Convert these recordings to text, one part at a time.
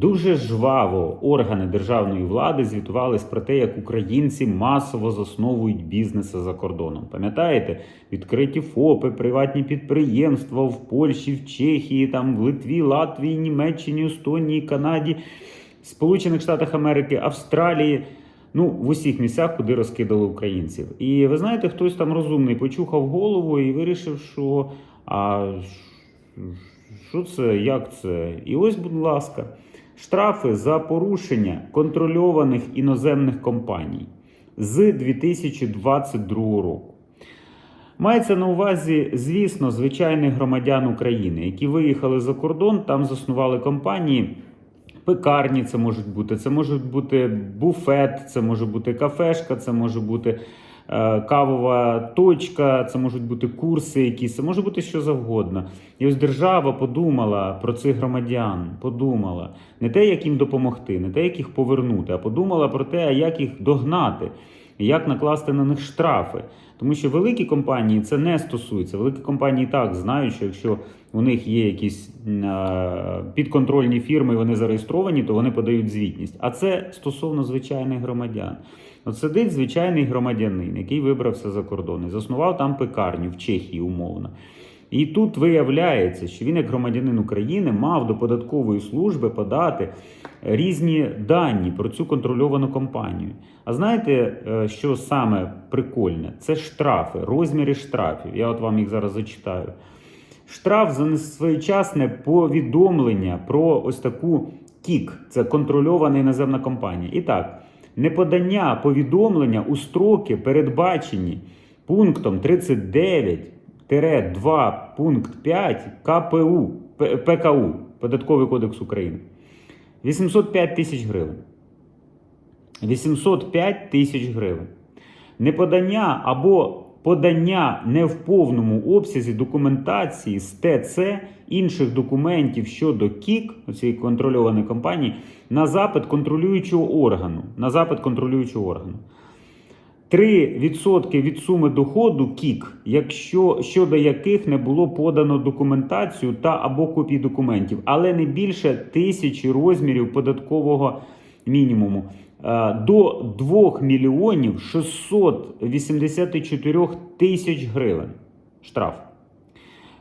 Дуже жваво органи державної влади звітувались про те, як українці масово засновують бізнеси за кордоном. Пам'ятаєте, відкриті ФОПи, приватні підприємства в Польщі, в Чехії, там в Литві, Латвії, Німеччині, Естонії, Канаді, Сполучених Штатах Америки, Австралії. Ну, в усіх місцях, куди розкидали українців. І ви знаєте, хтось там розумний почухав голову і вирішив, що а що це, як це? І ось, будь ласка, штрафи за порушення контрольованих іноземних компаній з 2022 року. Мається на увазі, звісно, звичайних громадян України, які виїхали за кордон, там заснували компанії. Пекарні це можуть бути, це може бути буфет, це може бути кафешка, це може бути кавова точка, це можуть бути курси якісь, це може бути що завгодно. І ось держава подумала про цих громадян, подумала не те, як їм допомогти, не те, як їх повернути, а подумала про те, як їх догнати, як накласти на них штрафи. Тому що великі компанії це не стосується. Великі компанії так знають, що якщо у них є якісь підконтрольні фірми, і вони зареєстровані, то вони подають звітність. А це стосовно звичайних громадян. От сидить звичайний громадянин, який вибрався за кордон і заснував там пекарню в Чехії, умовно. І тут виявляється, що він, як громадянин України, мав до податкової служби подати різні дані про цю контрольовану компанію. А знаєте, е, що саме прикольне? Це штрафи, розміри штрафів. Я от вам їх зараз зачитаю. Штраф за несвоєчасне повідомлення про ось таку КІК, це контрольована іноземна компанія. І так, неподання повідомлення у строки, передбачені пунктом 39-2 пункт 5 КПУ, ПКУ, Податковий кодекс України. 805 тисяч гривень. 805 тисяч гривень. Неподання або подання не в повному обсязі документації з ТЦ інших документів щодо КІК, цієї контрольованої компанії, на запит контролюючого органу. На запит контролюючого органу. 3% від суми доходу КІК, якщо щодо яких не було подано документацію та або копії документів, але не більше тисячі розмірів податкового мінімуму. Е, До 2 мільйонів 684 тисяч гривень штраф.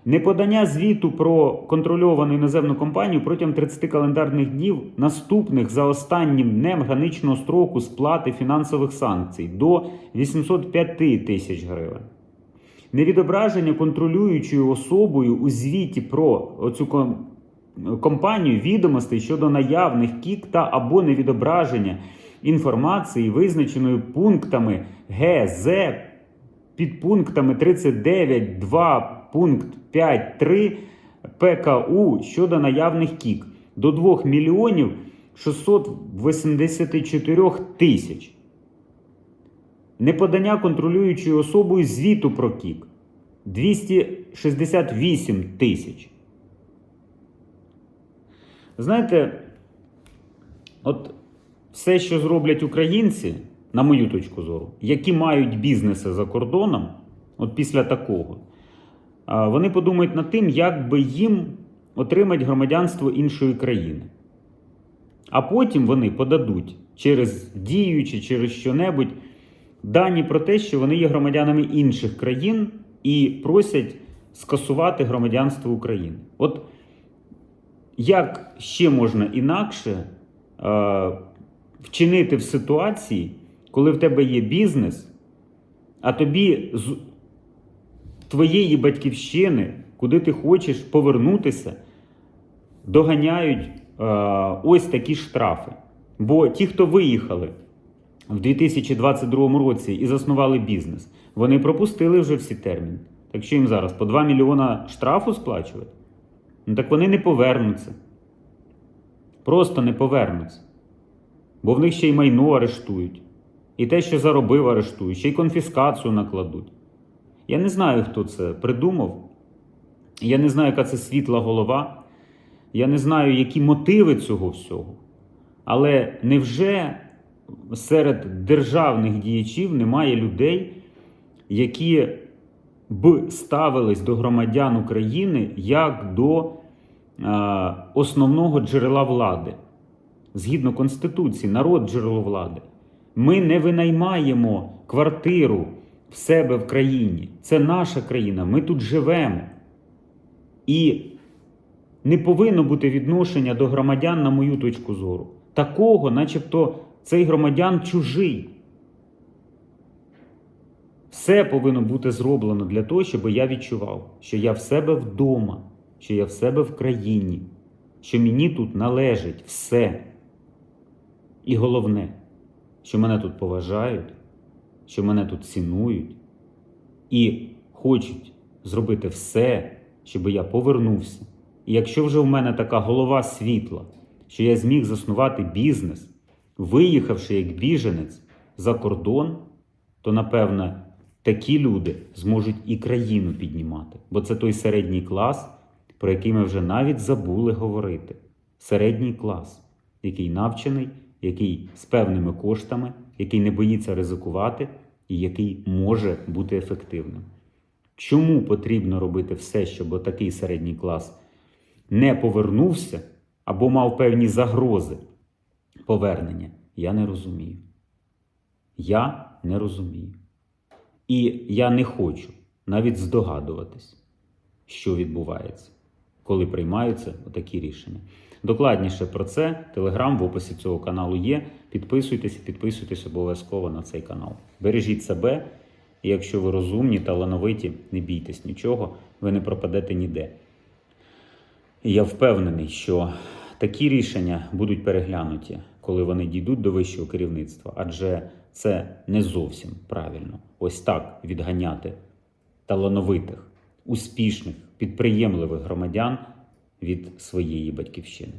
Неподання звіту про контрольовану іноземну компанію протягом 30 календарних днів наступних за останнім днем граничного строку сплати фінансових санкцій до 805 тисяч гривень. Невідображення контролюючою особою у звіті про оцю компанію відомостей щодо наявних кік та або невідображення інформації, визначеної пунктами ГЗ підпунктами 39.2 пункт 5.3 ПКУ щодо наявних кік до 2 мільйонів 684 тисяч. Неподання контролюючою особою звіту про кік 268 тисяч. Знаєте, от все, що зроблять українці, на мою точку зору, які мають бізнеси за кордоном, от після такого, вони подумають над тим, як би їм отримати громадянство іншої країни. А потім вони подадуть через дію чи через що-небудь дані про те, що вони є громадянами інших країн і просять скасувати громадянство України. От як ще можна інакше е, вчинити в ситуації, коли в тебе є бізнес, а тобі твоєї батьківщини, куди ти хочеш повернутися, доганяють е, ось такі штрафи. Бо ті, хто виїхали в 2022 році і заснували бізнес, вони пропустили вже всі терміни. Так що їм зараз по 2 мільйона штрафу сплачувати? Ну так вони не повернуться. Просто не повернуться. Бо в них ще й майно арештують. І те, що заробив, арештують, ще й конфіскацію накладуть. Я не знаю, хто це придумав. Я не знаю, яка це світла голова. Я не знаю, які мотиви цього всього. Але невже серед державних діячів немає людей, які б ставились до громадян України як до е, основного джерела влади? згідно Конституції, народ джерело влади. Ми не винаймаємо квартиру в себе в країні. Це наша країна, ми тут живемо. І не повинно бути відношення до громадян, на мою точку зору. Такого, начебто, цей громадян чужий. Все повинно бути зроблено для того, щоб я відчував, що я в себе вдома, що я в себе в країні, що мені тут належить все. І головне, що мене тут поважають, що мене тут цінують і хочуть зробити все, щоб я повернувся. І якщо вже в мене така голова світла, що я зміг заснувати бізнес, виїхавши як біженець за кордон, то напевне такі люди зможуть і країну піднімати. Бо це той середній клас, про який ми вже навіть забули говорити. Середній клас, який навчений, який з певними коштами, який не боїться ризикувати і який може бути ефективним. Чому потрібно робити все, щоб такий середній клас не повернувся або мав певні загрози повернення, я не розумію. Я не розумію. І я не хочу навіть здогадуватись, що відбувається, коли приймаються такі рішення. Докладніше про це телеграм в описі цього каналу є. Підписуйтесь, підписуйтесь обов'язково на цей канал. Бережіть себе, і якщо ви розумні, талановиті, не бійтесь нічого, ви не пропадете ніде. І я впевнений, що такі рішення будуть переглянуті, коли вони дійдуть до вищого керівництва, адже це не зовсім правильно. Ось так відганяти талановитих, успішних, підприємливих громадян від своєї батьківщини.